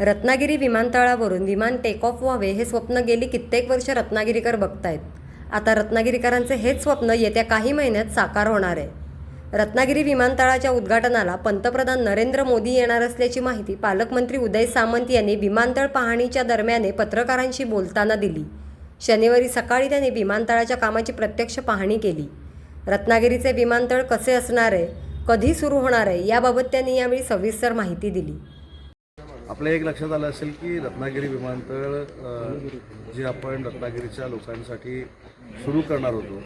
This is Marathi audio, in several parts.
रत्नागिरी विमानतळावरून विमान टेक ऑफ व्हावे हे स्वप्न गेली कित्येक वर्ष रत्नागिरीकर बघतायत. आता रत्नागिरीकरांचे हेच स्वप्न येत्या काही महिन्यात साकार होणार आहे. रत्नागिरी विमानतळाच्या उद्घाटनाला पंतप्रधान नरेंद्र मोदी येणार असल्याची माहिती पालकमंत्री उदय सामंत यांनी विमानतळ पाहणीच्या दरम्याने पत्रकारांशी बोलताना दिली. शनिवारी सकाळी त्यांनी विमानतळाच्या कामाची प्रत्यक्ष पाहणी केली. रत्नागिरीचे विमानतळ कसे असणार आहे कधी सुरू होणार आहे याबाबत त्यांनी यावेळी सविस्तर माहिती दिली. आपल्या एक लक्षात आलं असेल की रत्नागिरी विमानतळ जे आपण रत्नागिरीच्या लोकांसाठी सुरू करणार होतो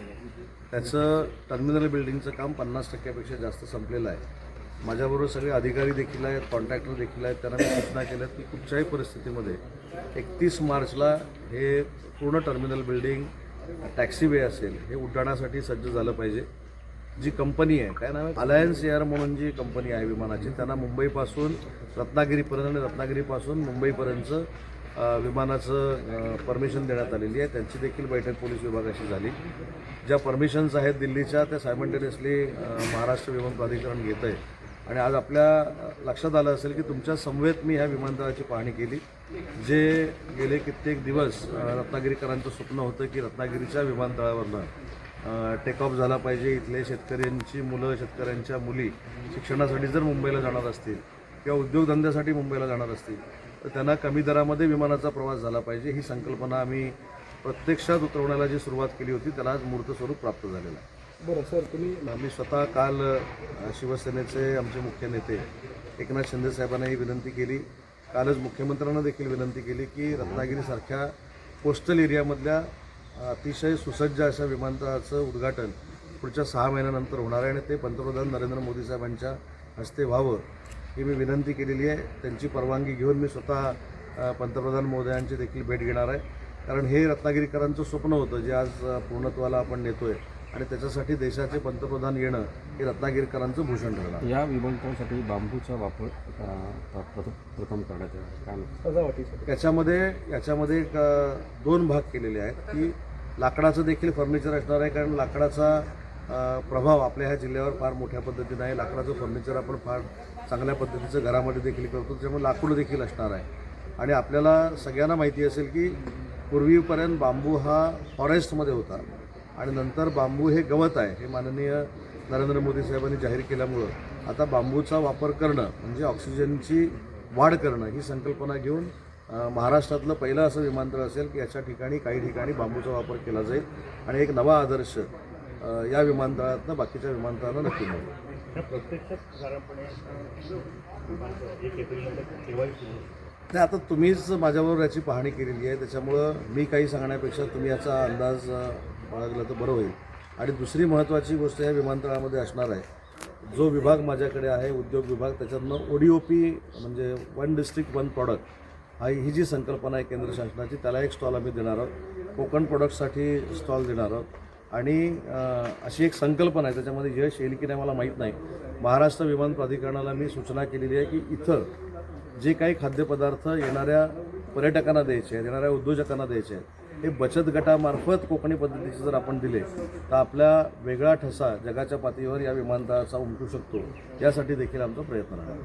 त्याचं टर्मिनल बिल्डिंगचं काम पन्नास टक्क्यापेक्षा जास्त संपलेलं आहे. माझ्याबरोबर सगळे अधिकारी देखील आहेत कॉन्ट्रॅक्टर देखील आहेत त्यांना मी सूचना केल्या की कुठच्याही परिस्थितीमध्ये एकतीस मार्चला हे पूर्ण टर्मिनल बिल्डिंग टॅक्सी वे असेल हे उड्डाणासाठी सज्ज झालं पाहिजे. जी कंपनी आहे काय नाव अलायन्स एअर म्हणून जी कंपनी आहे विमानाची त्यांना मुंबईपासून रत्नागिरीपर्यंत आणि रत्नागिरीपासून मुंबईपर्यंत विमानाचं परमिशन देण्यात आलेली आहे. त्यांची देखील बैठक पोलीस विभागाशी झाली. ज्या परमिशन्स आहेत दिल्लीच्या त्या सायमंटेनियसली महाराष्ट्र विमान प्राधिकरण घेत आहे आणि आज आपल्या लक्षात आलं असेल की तुमच्या समवेत मी ह्या विमानतळाची पाहणी केली जे गेले कित्येक दिवस रत्नागिरीकरांचं स्वप्न होतं की रत्नागिरीच्या विमानतळावरनं टेक ऑफ झाला पाहिजे. इथले शेतकऱ्यांची मुलं शेतकऱ्यांच्या मुली शिक्षणासाठी जर मुंबईला जाणार असतील किंवा उद्योगधंद्यासाठी मुंबईला जाणार असतील तर त्यांना कमी दरामध्ये विमानाचा प्रवास झाला पाहिजे. ही संकल्पना आम्ही प्रत्यक्षात उतरवण्याला जी सुरुवात केली होती त्याला आज मूर्त स्वरूप प्राप्त झालेलं आहे. बरं सर तुम्ही आम्ही स्वतः काल शिवसेनेचे आमचे मुख्य नेते एकनाथ शिंदे साहेबांना ही विनंती केली. कालच मुख्यमंत्र्यांना देखील विनंती केली की रत्नागिरीसारख्या कोस्टल एरियामधल्या अतिशय सुसज्ज अशा विमानतळाचं उद्घाटन पुढच्या सहा महिन्यानंतर होणार आहे आणि ते पंतप्रधान नरेंद्र मोदी साहेबांच्या हस्ते व्हावं ही मी विनंती केलेली आहे. त्यांची परवानगी घेऊन मी स्वतः पंतप्रधान मोदयांची देखील भेट घेणार आहे. कारण हे रत्नागिरीकरांचं स्वप्न होतं जे आज पूर्णत्वाला आपण नेतोय आणि त्याच्यासाठी देशाचे पंतप्रधान येणं हे रत्नागिरीकरांचं भूषण ठरणार या विमानतळासाठी बांबूचा वापर प्रथम प्रथम करण्यात येणार सजावटीसाठी. याच्यामध्ये याच्यामध्ये एक अ, दोन भाग केलेले आहेत की लाकडाचं देखील फर्निचर असणार आहे कारण लाकडाचा प्रभाव आपल्या ह्या जिल्ह्यावर फार मोठ्या पद्धतीनं आहे. लाकडाचं फर्निचर आपण फार चांगल्या पद्धतीचं घरामध्ये देखील करतो त्यामुळे लाकूड देखील असणार आहे. आणि आपल्याला सगळ्यांना माहिती असेल की पूर्वीपर्यंत बांबू हा फॉरेस्टमध्ये होता आणि नंतर बांबू हे गवत आहे हे माननीय नरेंद्र मोदी साहेबांनी जाहीर केल्यामुळं. आता बांबूचा वापर करणं म्हणजे ऑक्सिजनची वाढ करणं ही संकल्पना घेऊन महाराष्ट्रातलं पहिलं असं विमानतळ असेल की याच्या ठिकाणी काही ठिकाणी बांबूचा वापर केला जाईल आणि एक नवा आदर्श या विमानतळातनं बाकीच्या विमानतळांना नक्की मिळेल. नाही आता तुम्हीच माझ्याबरोबर याची पाहणी केलेली आहे. त्याच्यामुळं मी काही सांगण्यापेक्षा तुम्ही याचा अंदाज बाळगला तर बरं होईल. आणि दुसरी महत्त्वाची गोष्ट या विमानतळामध्ये असणार आहे. जो विभाग माझ्याकडे आहे उद्योग विभाग त्याच्यातनं ओ डी ओ पी म्हणजे वन डिस्ट्रिक्ट वन प्रॉडक्ट हा ही जी संकल्पना आहे केंद्र शासनाची त्याला एक स्टॉल आम्ही देणार आहोत. कोकण प्रोडक्टसाठी स्टॉल देणार आहोत. आणि अशी एक संकल्पना आहे त्याच्यामध्ये यश येईल की नाही मला माहीत नाही. महाराष्ट्र विमान प्राधिकरणाला मी सूचना केलेली आहे की इथं जे काही खाद्यपदार्थ येणाऱ्या पर्यटकांना द्यायचे आहेत येणाऱ्या उद्योजकांना द्यायचे आहेत हे बचत गटामार्फत कोकणी पद्धतीचे जर आपण दिले तर आपल्या वेगळा ठसा जगाच्या पातळीवर या विमानतळाचा उमटू शकतो. यासाठी देखील आमचा प्रयत्न राहणार